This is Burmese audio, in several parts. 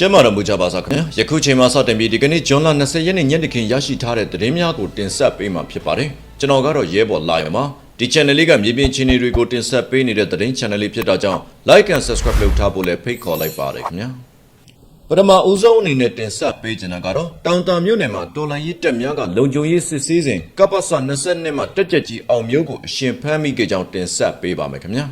ကျမ်းမာတော်မူကြပါစားခင်ဗျာယခုချိန်မှာစတင်ပြီးဒီကနေ့ဂျွန်လ20ရက်နေ့ညနေခင်းရရှိထားတဲ့သတင်းများကိုတင်ဆက်ပေးမှာဖြစ်ပါတယ်ကျွန်တော်ကတော့ရဲဘော်လာရမှာဒီ channel လေးကမြေပြင်ချင်းတွေကိုတင်ဆက်ပေးနေတဲ့သတင်း channel လေးဖြစ်တာကြောင့် like and subscribe လုပ်ထားဖို့လည်းဖိတ်ခေါ်လိုက်ပါတယ်ခင်ဗျာပထမဦးဆုံးအနေနဲ့တင်ဆက်ပေးချင်တာကတော့တောင်တာမြို့နယ်မှာတော်လန်ရေးတက်များကလုံခြုံရေးစစ်ဆေးစဉ်ကပ္ပစ22မှာတက်ကြက်ကြီးအောင်မျိုးကိုအရှင်ဖမ်းမိခဲ့ကြောင်းတင်ဆက်ပေးပါမယ်ခင်ဗျာ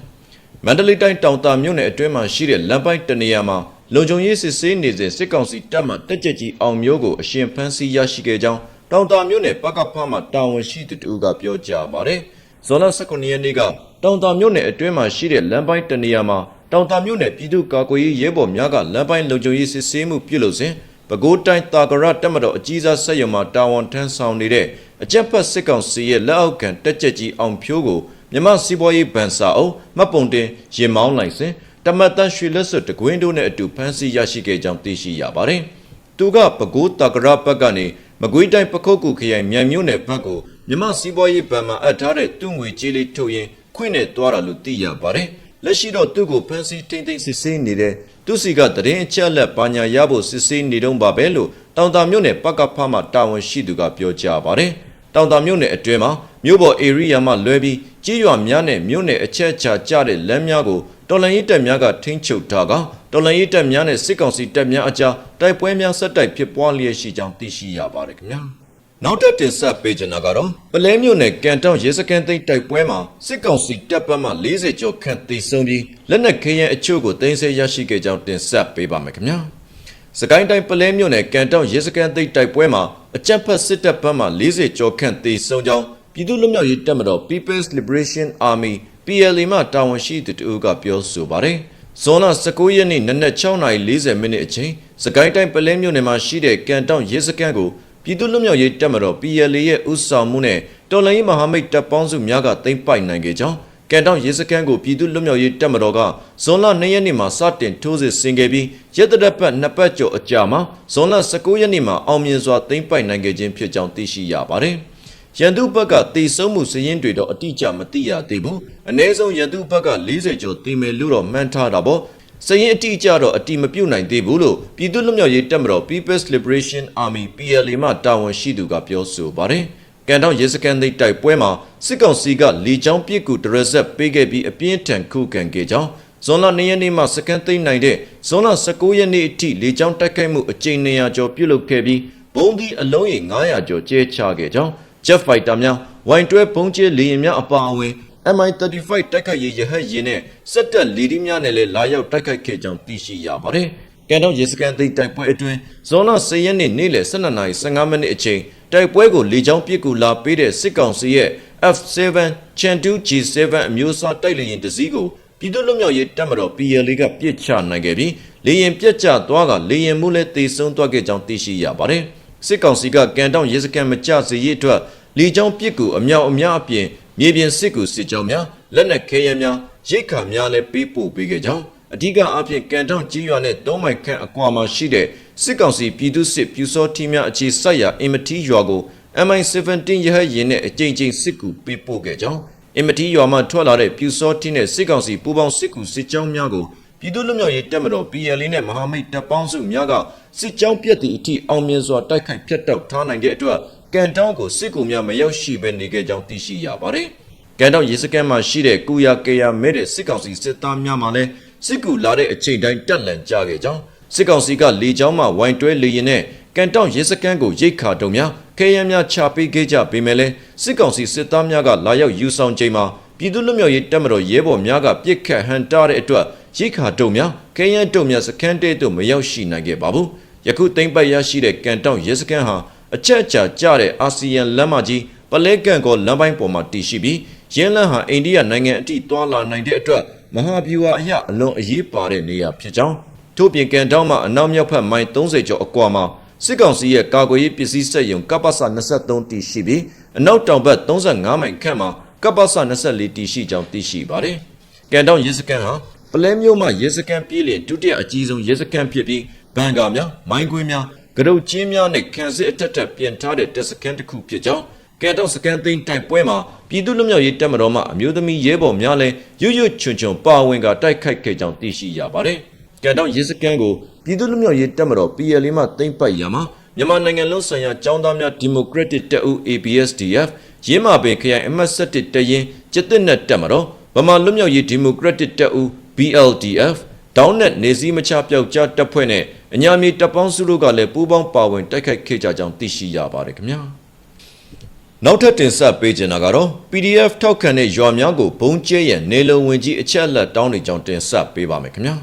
မန္တလေးတိုင်းတောင်တာမြို့နယ်အတွင်းမှာရှိတဲ့လမ်းပိုင်းတနေရာမှာ လုံခြုံရေးစစ်ဆေးနေစဉ်စစ်ကောင်စီတပ်မှတက်ကြက်ကြီးအောင်မျိုးကိုအရှင်ဖမ်းဆီးရရှိခဲ့ကြောင်းတောင်တာမြို့နယ်ပကဖမှတာဝန်ရှိသူတို့ကပြောကြားပါတယ်။ဇွန်လ19ရက်နေ့ကတောင်တာမြို့နယ်အတွင်းမှာရှိတဲ့လမ်းပိုင်းတနေရာမှာတောင်တာမြို့နယ်ပြည်သူ့ကာကွယ်ရေးရဲဘော်များကလမ်းပိုင်းလုံခြုံရေးစစ်ဆေးမှုပြုလုပ်စဉ်ပဲခူးတိုင်းတာကရတက်မတော်အကြီးစားဆက်ရုံမှာတာဝန်ထမ်းဆောင်နေတဲ့အကြက်ဖက်စစ်ကောင်စီရဲ့လက်အောက်ခံတက်ကြက်ကြီးအောင်ဖြိုးကိုမြမစီးပွားရေးဗန်စာအုပ်မှတ်ပုံတင်ရင်မောင်းလိုက်စဉ် တမတ်တန်ရွှေလက်စွပ်တကွင်းတို့နဲ့အတူဖမ်းဆီးရရှိခဲ့ကြောင်းသိရှိရပါတယ်။သူကပဲခူးတာကရဘက်ကနေမကွေးတိုင်းပခုတ်ကူခရိုင်မြန်မြို့နယ်ဘက်ကိုမြမစီးပွားရေးဗန်မှာအပ်ထားတဲ့သူ့ငွေကြေးလေးထုတ်ရင်ခွင့်နဲ့သွားတာလို့သိရပါတယ်။လက်ရှိတော့သူ့ကိုဖမ်းဆီးထိန်းသိမ်းစစ်ဆေးနေတဲ့သူစီကတရင်အချက်လက်ပါညာရဖို့စစ်ဆေးနေတော့ပါပဲလို့တောင်တာမြို့နယ်ပကဖမှတာဝန်ရှိသူကပြောကြားပါတယ်။တောင်တာမြို့နယ်အတွင်းမှာမြို့ပေါ်ဧရိယာမှာလွဲပြီးကြီးရွာများနဲ့မြို့နယ်အချက်အချာကျတဲ့လမ်းများကို တော်လန်ရေးတပ်များကထိန်းချုပ်ထားကတော်လန်ရေးတပ်များနဲ့စစ်ကောင်စီတပ်များအကြားတိုက်ပွဲများဆက်တိုက်ဖြစ်ပွားလျက်ရှိကြောင်းသိရှိရပါတယ်ခင်ဗျာ။နောက်တက်တင်ဆက်ပေးချင်တာကတော့ပလဲမြို့နယ်ကန်တောင်ရဲစခန်းသိမ်းတိုက်ပွဲမှာစစ်ကောင်စီတပ်ပတ်မှ40ကျော်ခန့်သေဆုံးပြီးလက်နက်ခဲယမ်းအချို့ကိုတင်ဆက်ရရှိခဲ့ကြောင်းတင်ဆက်ပေးပါမယ်ခင်ဗျာ။စကိုင်းတိုင်းပလဲမြို့နယ်ကန်တောင်ရဲစခန်းသိမ်းတိုက်ပွဲမှာအကြမ်းဖက်စစ်တပ်ဘက်မှ40ကျော်ခန့်သေဆုံးကြောင်းပြည်သူ့လွတ်မြောက်ရေးတပ်မတော် People's Liberation Army PLA မှတာဝန်ရှိသူတို့ကပြောဆိုပါတယ်။ဇွန်လ19ရက်နေ့နနက်6:40မိနစ်အချိန်စကိုင်းတိုင်းပလဲမြို့နယ်မှာရှိတဲ့ကန်တောင်ရဲစခန်းကိုပြည်သူ့လွတ်မြောက်ရေးတပ်မတော် PLA ရဲ့ဥဆောင်မှုနဲ့တော်လှန်ရေးမဟာမိတ်တပ်ပေါင်းစုများကသိမ်းပိုက်နိုင်ခဲ့ကြောင်းကန်တောင်ရဲစခန်းကိုပြည်သူ့လွတ်မြောက်ရေးတပ်မတော်ကဇွန်လ2ရက်နေ့မှာစတင်ထိုးစစ်ဆင်ခဲ့ပြီးရက်သက်ပတ်နှစ်ပတ်ကျော်အကြာမှာဇွန်လ19ရက်နေ့မှာအောင်မြင်စွာသိမ်းပိုက်နိုင်ခဲ့ခြင်းဖြစ်ကြောင်းသိရှိရပါတယ်။ ရန်သူဘက်ကတည်ဆုံမှုစည်ရင်းတွေတော့အတိအကျမသိရသေးဘူး။အ ਨੇ ဆုံးရန်သူဘက်က40ကျော်တည်မယ်လို့တော့မှန်းထားတာပေါ့။စည်ရင်းအတိအကျတော့အတိမပြုတ်နိုင်သေးဘူးလို့ပြည်သူ့လွတ်မြောက်ရေးတပ်မတော် People's Liberation Army PLA မှတာဝန်ရှိသူကပြောဆိုပါတယ်။ကန်တောင်ရဲစခန်းသိမ်းတိုက်ပွဲမှာစစ်ကောင်စီကလီချောင်းပစ်ကူဒရဇက်ပေးခဲ့ပြီးအပြင်းထန်ခုခံခဲ့ကြောင်းဇွန်လ2ရက်နေ့မှစကန်သိမ်းနိုင်တဲ့ဇွန်လ19ရက်နေ့အထိလေကြောင်းတိုက်ခိုက်မှုအကြိမ်200ကျော်ပြုလုပ်ခဲ့ပြီးဘုံဒီအလုံးရေ900ကျော်ကျဲချခဲ့ကြောင်း Jet Fighter များ Y12 ဘုံကျဲလေယာဉ်များအပါအဝင် MI35 တိုက်ခိုက်ရေးရဟတ်ယာဉ်နဲ့စက်တက်လီဒီများနဲ့လည်းလာရောက်တိုက်ခိုက်ခဲ့ကြောင်းသိရှိရပါတယ်။ကန်တော့ရေစကန်သိမ်းတိုက်ပွဲအတွင်းဇွန်လ10ရက်နေ့နေ့လယ်12:15မိနစ်အချိန်တိုက်ပွဲကိုလေကြောင်းပစ်ကူလာပေးတဲ့စစ်ကောင်စီရဲ့ F7 Chandu G7 အမျိုးအစားတိုက်လေယာဉ်တစ်စီးကိုပြည်သူ့လွတ်မြောက်ရေးတပ်မတော် PLA ကပြစ်ချနိုင်ခဲ့ပြီးလေယာဉ်ပြက်ကျသွားကလေယာဉ်မှုလည်းတေဆုံးသွားခဲ့ကြောင်းသိရှိရပါတယ်။ စစ်ကောင်စီကကန်တောင်ရဲစခန်းမကျစေရေးအတွက်လေကြောင်းပစ်ကူအမြောက်အများအပြင်မြေပြင်စစ်ကူစစ်ကြောင်းများလက်နက်ခဲယမ်းများရိတ်ခါများလည်းပေးပို့ပေးခဲ့ကြောင်းအဓိကအဖြစ်ကန်တောင်ကြီးရွာနဲ့၃မိုင်ခန့်အကွာမှာရှိတဲ့စစ်ကောင်စီပြည်သူ့စစ်ပြူစောထီးများအခြေစိုက်ရာအင်မတီရွာကို MI17 ရဟတ်ယာဉ်နဲ့အကြိမ်ကြိမ်စစ်ကူပေးပို့ခဲ့ကြောင်းအင်မတီရွာမှထွက်လာတဲ့ပြူစောထီးနဲ့စစ်ကောင်စီပူးပေါင်းစစ်ကူစစ်ကြောင်းများကို ပြည်သူ့လွတ်မြောက်ရေးတပ်မတော် PLA နဲ့မဟာမိတ်တပ်ပေါင်းစုများကစစ်ကြောင်းပြက်သည့်အထိအောင်မြင်စွာတိုက်ခိုက်ဖျက်တောက်ထားနိုင်တဲ့အတွက်ကန်တောင်းကိုစစ်ကူများမရောက်ရှိဘဲနေခဲ့ကြောင်းသိရှိရပါတယ်။ကန်တောင်းရေစခန်းမှာရှိတဲ့ကုယာကေယာမဲတဲ့စစ်ကောင်စီစစ်သားများမှလည်းစစ်ကူလာတဲ့အချိန်တိုင်းတက်လန်ကြခဲ့ကြောင်းစစ်ကောင်စီကလေကြောင်းမှဝိုင်တွဲလေရင်နဲ့ကန်တောင်းရေစခန်းကိုရိတ်ခါတုံများခဲယမ်းများချပေးခဲ့ကြပေမဲ့လည်းစစ်ကောင်စီစစ်သားများကလာရောက်ယူဆောင်ချိန်မှာပြည်သူ့လွတ်မြောက်ရေးတပ်မတော်ရဲဘော်များကပြစ်ခတ်ဟန်တားတဲ့အတွက် ရိတ်ခါတုံများခဲယမ်းတုံများစခန်းတဲသို့မရောက်ရှိနိုင်ခဲ့ပါဘူး။ယခုသိမ့်ပတ်ရရှိတဲ့ကန်တောင်းရဲစခန်းဟာအချက်အချာကျတဲ့အာဆီယံလမ်းမကြီးပလဲကန်ကောလမ်းပိုင်းပေါ်မှာတည်ရှိပြီးရင်းလန်းဟာအိန္ဒိယနိုင်ငံအထိတွာလာနိုင်တဲ့အတွက်မဟာဗျူဟာအရအလွန်အရေးပါတဲ့နေရာဖြစ်ကြောင်းထို့ပြင်ကန်တောင်းမှာအနောက်မြောက်ဘက်မိုင်30ကျော်အကွာမှာစစ်ကောင်စီရဲ့ကာကွယ်ရေးပစ္စည်းစက်ရုံကပ္ပစ23တီရှိပြီးအနောက်တောင်ဘက်35မိုင်ခန့်မှာကပ္ပစ24တီရှိကြောင်းသိရှိပါတယ်။ကန်တောင်းရဲစခန်းဟာပ လဲမြို့မှာရဲစခန်းပြည်လင်ဒုတိယအကြီးဆုံးရဲစခန်းဖြစ်ပြီးဘန်ကာများမိုင်းကွင်းများကရုတ်ချင်းများနဲ့ခံစစ်အထက်ထပ်ပြင်ထားတဲ့တပ်စခန်းတစ်ခုဖြစ်ကြောင်းကဲတော့စကန်သိန်းတိုက်ပွဲမှာပြည်သူ့လူမျိုးရေးတပ်မတော်မှအမျိုးသမီးရဲဘော်များလည်းရွရွချွန်ချွန်ပါဝင်ကတိုက်ခိုက်ခဲ့ကြောင်းသိရှိရပါတယ်။ကန်တောင်ရေစကန်ကိုပြည်သူ့လူမျိုးရေးတက်မတော် PLA မှသိမ့်ပိုက်ရမှာမြန်မာနိုင်ငံလုံးဆိုင်ရာចောင်းသားများဒီမိုကရက်တစ်တပ်ဦး ABSDF ရင်းမာပင်ခရိုင်အမှတ်7တရင်ကျစ်တစ်နဲ့တက်မတော်ဗမာလူမျိုးရေးဒီမိုကရက်တစ်တပ်ဦး BLDF ဒေါင်းနဲ့နေစည်းမချပြောက်ကြားတပ်ဖွဲ့နဲ့အညာမြေတပ်ပေါင်းစုတို့ကလည်းပူးပေါင်းပါဝင်တိုက်ခိုက်ခဲ့ကြကြောင်းသိရှိရပါတယ်ခင်ဗျာနောက်ထပ်တင်ဆက်ပေးချင်တာကတော့ PDF ထောက်ခံတဲ့ရွာများကိုဘုံကျဲရန်နေလုံဝင်ကြီးအချက်အလက်တောင်းနေကြောင်းတင်ဆက်ပေးပါမယ်ခင်ဗျာ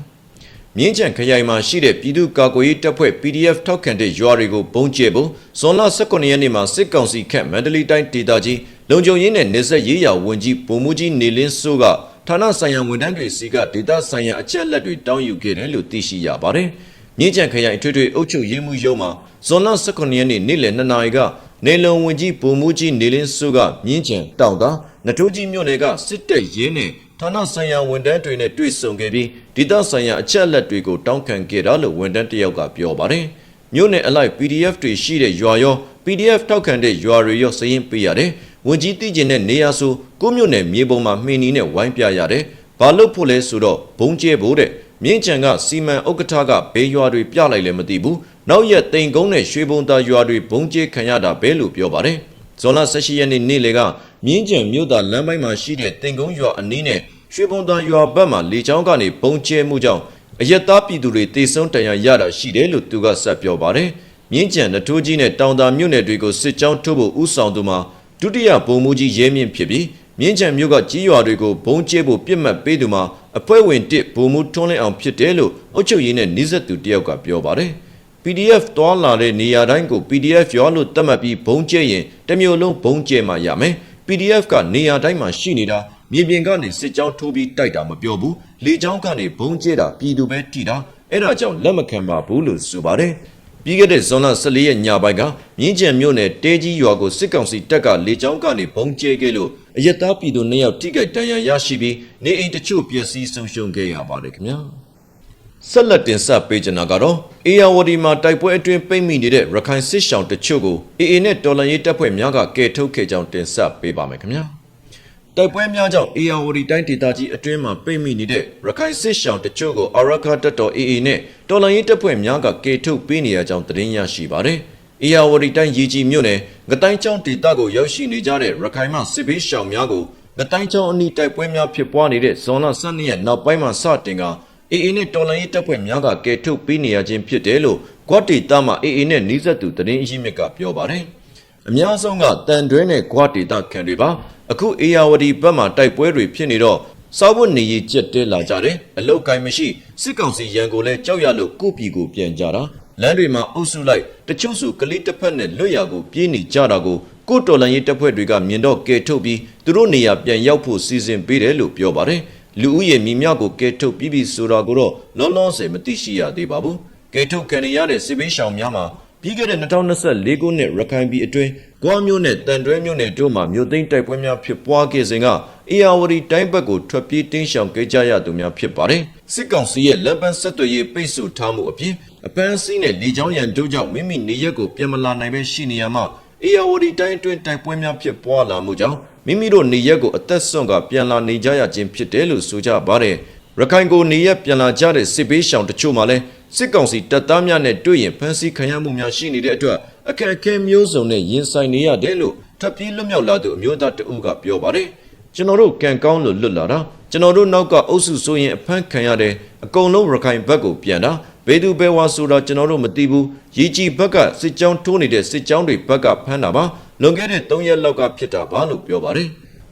မြင်းချံခရိုင်မှာရှိတဲ့ပြည်သူ့ကာကွယ်ရေးတပ်ဖွဲ့ PDF ထောက်ခံတဲ့ရွာတွေကိုဘုံကျဲဖို့ဇွန်လ18ရက်နေ့မှာစစ်ကောင်စီခန့်မန္တလေးတိုင်းဒေသကြီးလုံခြုံရေးနဲ့နေဆက်ရေးရာဝန်ကြီးဗိုလ်မှူးကြီးနေလင်းစိုးက ဌာနဆိုင်ရာဝန်ထမ်းတွေစီကဒေသဆိုင်ရာအချက်အလက်တွေတောင်းယူခဲ့တယ်လို့သိရှိရပါတယ်။မြင်းချံခရိုင်အထွေထွေအုပ်ချုပ်ရေးမှူးရုံးမှာဇွန်လ18ရက်နေ့နေ့လယ်2နာရီကနေလုံဝင်ကြီးဗိုလ်မှူးကြီးနေလင်းစိုးကမြင်းချံတောင်သာနထိုးကြီးမြို့နယ်ကစစ်တပ်ရင်းနဲ့ဌာနဆိုင်ရာဝန်ထမ်းတွေနဲ့တွေ့ဆုံခဲ့ပြီးဒေသဆိုင်ရာအချက်အလက်တွေကိုတောင်းခံခဲ့တာလို့ဝန်ထမ်းတစ်ယောက်ကပြောပါတယ်။မြို့နယ်အလိုက် PDF တွေရှိတဲ့ရွာရော PDF ထောက်ခံတဲ့ရွာတွေရောစည်ရင်ပေးရတယ်။ ဝန်ကြီးတည်ကျင်တဲ့နေရာဆိုကိုမြို့နယ်မြေပုံမှာမှင်းနီနဲ့ဝိုင်းပြရတယ်။ဘာလို့ဖို့လဲဆိုတော့ဘုံကျဲဖို့တဲ့မြင်းချံကစီမံဥက္ကဋ္ဌကဘေးရွာတွေပြလိုက်လည်းမသိဘူး။နောက်ရက်တိန်ကုန်းနဲ့ရွှေဘုံသားရွာတွေဘုံကျဲခံရတာပဲလို့ပြောပါတယ်။ဇွန်လ18ရက်နေ့နေ့လေကမြင်းချံမြို့သားလမ်းပိုင်းမှာရှိတဲ့တိန်ကုန်းရွာအနီးနဲ့ရွှေဘုံသားရွာဘက်မှာလေချောင်းကနေဘုံကျဲမှုကြောင့်အရက်သားပြည်သူတွေတေဆုံးတန်ရာရတာရှိတယ်လို့သူကဆက်ပြောပါတယ်။မြင်းကြံနထိုးကြီးနဲ့တောင်သာမြို့နယ်တွေကိုစစ်ကြောင်းထုတ်ဖို့ဥဆောင်သူမှာ ဒုတိယဗိုလ်မှူးကြီးရဲမြင့်ဖြစ်ပြီးမြင်းကြံမြို့ကကြီးရွာတွေကိုဘုံကျဲဖို့ပြစ်မှတ်ပေးသူမှာအဖွဲ့ဝင်တစ်ဗိုလ်မှူးထွန်းလင်းအောင်ဖြစ်တယ်လို့အုပ်ချုပ်ရေးနဲ့နှိစက်သူတယောက်ကပြောပါတယ်။ PDF တွာလာတဲ့နေရာတိုင်းကို PDF ရောလို့သတ်မှတ်ပြီးဘုံကျဲရင်တစ်မျိုးလုံးဘုံကျဲမှရမယ်။ PDF ကနေရာတိုင်းမှာရှိနေတာမြေပြင်ကနေစစ်ကြောင်းထိုးပြီးတိုက်တာမပြောဘူးလေကြောင်းကနေဘုံကျဲတာပြည်သူပဲထိတာအဲ့ဒါကြောင့်လက်မခံပါဘူးလို့ဆိုပါတယ် ပြီးခဲ့တဲ့ဇွန်လ14ရက်ညပိုင်းကမြင်းကျန်မြို့နယ်တဲကြီးရွာကိုစစ်ကောင်စီတပ်ကလေကြောင်းကနေဘုံကျဲခဲ့လို့အရက်သားပြည်သူနှစ်ယောက်ထိခိုက်ဒဏ်ရာရရှိပြီးနေအိမ်တချို့ပျက်စီးဆုံးရှုံးခဲ့ရပါတယ်ခင်ဗျာဆက်လက်တင်ဆက်ပေးကြတာကတော့အေယာဝတီမှာတိုက်ပွဲအတွင်းပိတ်မိနေတဲ့ရခိုင်စစ်ရှောင်တချို့ကိုအေအေနဲ့တော်လန်ရေးတပ်ဖွဲ့များကကယ်ထုတ်ခဲ့ကြောင်းတင်ဆက်ပေးပါမယ်ခင်ဗျာ တိုက်ပွဲများကြောင့်အေယာဝတီတိုင်းဒေသကြီးအတွင်းမှာပိတ်မိနေတဲ့ရခိုင်စစ်ရှောင်တချို့ကိုအရခတပ်တော်အေအေနဲ့တော်လန်ရေးတပ်ဖွဲ့များကကယ်ထုတ်ပေးနေရကြောင်းသတင်းရရှိပါတယ်အေယာဝတီတိုင်းရီကြီးမြို့နယ်ငတိုင်းချောင်းဒေသကိုရောက်ရှိနေကြတဲ့ရခိုင်မှစစ်ဘေးရှောင်များကိုငတိုင်းချောင်းအနီးတိုက်ပွဲများဖြစ်ပွားနေတဲ့ဇွန်လ12ရက်နောက်ပိုင်းမှာစတင်ကအေအေနဲ့တော်လန်ရေးတပ်ဖွဲ့များကကယ်ထုတ်ပေးနေရခြင်းဖြစ်တယ်လို့ကွတ်တီတာမှအေအေနဲ့နှီးဆက်သူသတင်းအရင်းမြစ်ကပြောပါတယ်။အများဆုံးကတန်တွဲနဲ့ကွတ်တီတာခံတွေပါ အခုအေယာဝတီဘက်မှာတိုက်ပွဲတွေဖြစ်နေတော့စောက်ဝတ်နေရကြက်တဲလာကြတယ်အလုတ်ကိုင်းမရှိစစ်ကောင်စီရန်ကိုလည်းကြောက်ရလို့ကိုပြည်ကိုပြန်ကြတာလမ်းတွေမှာအုပ်စုလိုက်တချို့စုကလေးတစ်ဖက်နဲ့လွတ်ရကိုပြေးနေကြတာကိုကိုတော်လန်ရေးတပ်ဖွဲ့တွေကမြင်တော့ကဲထုတ်ပြီးသူတို့နေရာပြန်ရောက်ဖို့စီစဉ်ပေးတယ်လို့ပြောပါတယ်လူဦးရေမိများကိုကဲထုတ်ပြီးပြီဆိုတာကိုတော့လောလောဆယ်မသိရှိရသေးပါဘူးကဲထုတ်ခံရတဲ့စစ်ဘေးရှောင်များမှာပြီးခဲ့တဲ့2024ခုနှစ်ရခိုင်ပြည်အတွင်း ကွာမျိုးနဲ့တန်တွဲမျိုးနဲ့တို့မှာမြို့သိမ်းတိုက်ပွဲများဖြစ်ပွားခဲ့စဉ်ကအေယာဝတီတိုင်းဘက်ကိုထွက်ပြေးတင်းရှောင်ခဲ့ကြရသူများဖြစ်ပါတယ်။စစ်ကောင်စီရဲ့လက်ပန်းဆက်သွယ်ရေးပိတ်ဆို့ထားမှုအပြင်အပန်းစီးနဲ့လေကြောင်းရန်တို့ကြောင့်မိမိနေရက်ကိုပြန်မလာနိုင်ပဲရှိနေရမှာအေယာဝတီတိုင်းအတွင်းတိုက်ပွဲများဖြစ်ပွားလာမှုကြောင့်မိမိတို့နေရက်ကိုအသက်ဆုံးကပြန်လာနေကြရခြင်းဖြစ်တယ်လို့ဆိုကြပါတယ်။ရခိုင်ကိုနေရက်ပြန်လာကြတဲ့စစ်ဘေးရှောင်တချို့မှလည်းစစ်ကောင်စီတပ်သားများနဲ့တွေ့ရင်ဖမ်းဆီးခံရမှုများရှိနေတဲ့အတွက် အခက်အခဲမျိုးစုံနဲ့ရင်ဆိုင်နေရတယ်လို့ထပ်ပြေးလွတ်မြောက်လာသူအမျိုးသားတဦးကပြောပါတယ်ကျွန်တော်တို့ကံကောင်းလို့လွတ်လာတာကျွန်တော်တို့နောက်ကအုပ်စုဆိုရင်အဖမ်းခံရတယ်အကုန်လုံးရခိုင်ဘက်ကိုပြန်တာဘယ်သူဘယ်ဝါဆိုတာကျွန်တော်တို့မသိဘူးရီကြီးဘက်ကစစ်ကြောင်းထိုးနေတဲ့စစ်ကြောင်းတွေဘက်ကဖမ်းတာပါလွန်ခဲ့တဲ့3ရက်လောက်ကဖြစ်တာပါလို့ပြောပါတယ်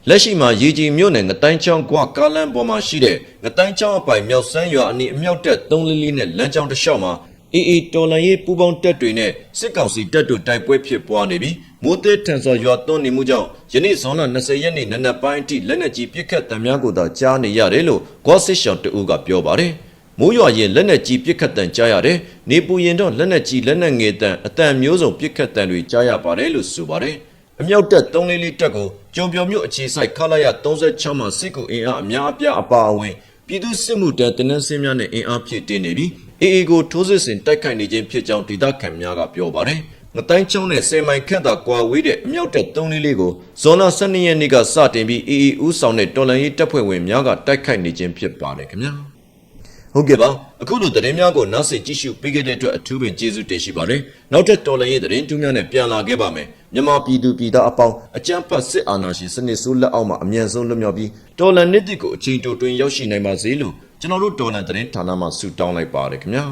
လက်ရှိမှာရေကြီးမြို့နယ်ငတိုင်းချောင်းကွာကားလန်ပေါ်မှာရှိတဲ့ငတိုင်းချောင်းအပိုင်မြောက်ဆန်းရွာအနီးအမြောက်တက်3လီလီနဲ့လမ်းကြောင်းတစ်လျှောက်မှာ အေအေတော်လန်ရေးပူပေါင်းတက်တွေနဲ့စစ်ကောင်စီတပ်တို့တိုက်ပွဲဖြစ်ပွားနေပြီးမိုးသေးထန်စွာရွာသွန်းနေမှုကြောင့်ယနေ့ဇွန်လ20ရက်နေ့နနက်ပိုင်းအထိလက်နက်ကြီးပစ်ခတ်တံများကိုသာကြားနေရတယ်လို့ဂေါ်စစ်ရှောင်းတအူးကပြောပါတယ်မိုးရွာရင်လက်နက်ကြီးပစ်ခတ်တံကြားရတယ်နေပူရင်တော့လက်နက်ကြီးလက်နက်ငယ်တံအတန်မျိုးစုံပစ်ခတ်တံတွေကြားရပါတယ်လို့ဆိုပါတယ်အမြောက်တက်3လေးလေးတက်ကိုကြုံပြော်မြို့အခြေဆိုင်ခလာရ36မှာစစ်ကူအင်အားအများအပြားအပါအဝင်ပြည်သူစစ်မှုတပ်တင်းနှင်းစင်းများနဲ့အင်အားဖြည့်တင်းနေပြီး အေအေကိုထိုးစစ်ဆင်တိုက်ခိုက်နေခြင်းဖြစ်ကြောင်းဒေသခံများကပြောပါတယ်။ငတိုင်းချုံနဲ့ဆယ်မိုင်ခန့်သာကွာဝေးတဲ့အမြောက်တက်3လေးလေးကိုဇွန်လ12ရက်နေ့ကစတင်ပြီးအေအေဦးဆောင်တဲ့တော်လန်ရေးတပ်ဖွဲ့ဝင်များကတိုက်ခိုက်နေခြင်းဖြစ်ပါတယ်ခင်ဗျာ။ဟုတ်ကဲ့ပါအခုလိုသတင်းများကိုနားဆင်ကြည့်ရှုပေးခဲ့တဲ့အတွက်အထူးပင်ကျေးဇူးတင်ရှိပါတယ်နောက်ထပ်တော်လှန်ရေးသတင်းတူးများနဲ့ပြန်လာခဲ့ပါမယ်မြန်မာပြည်သူပြည်သားအပေါင်းအကြမ်းဖက်စစ်အာဏာရှင်စနစ်ဆိုးလက်အောက်မှာအမြန်ဆုံးလွတ်မြောက်ပြီးတော်လှန်နှစ်သစ်ကိုအချိန်တိုတွင်ရောက်ရှိနိုင်ပါစေလို့ ကျွန်တော်တို့တော်လှန်သတင်းဌာနမှဆုတောင်းလိုက်ပါတယ်ခင်ဗျာ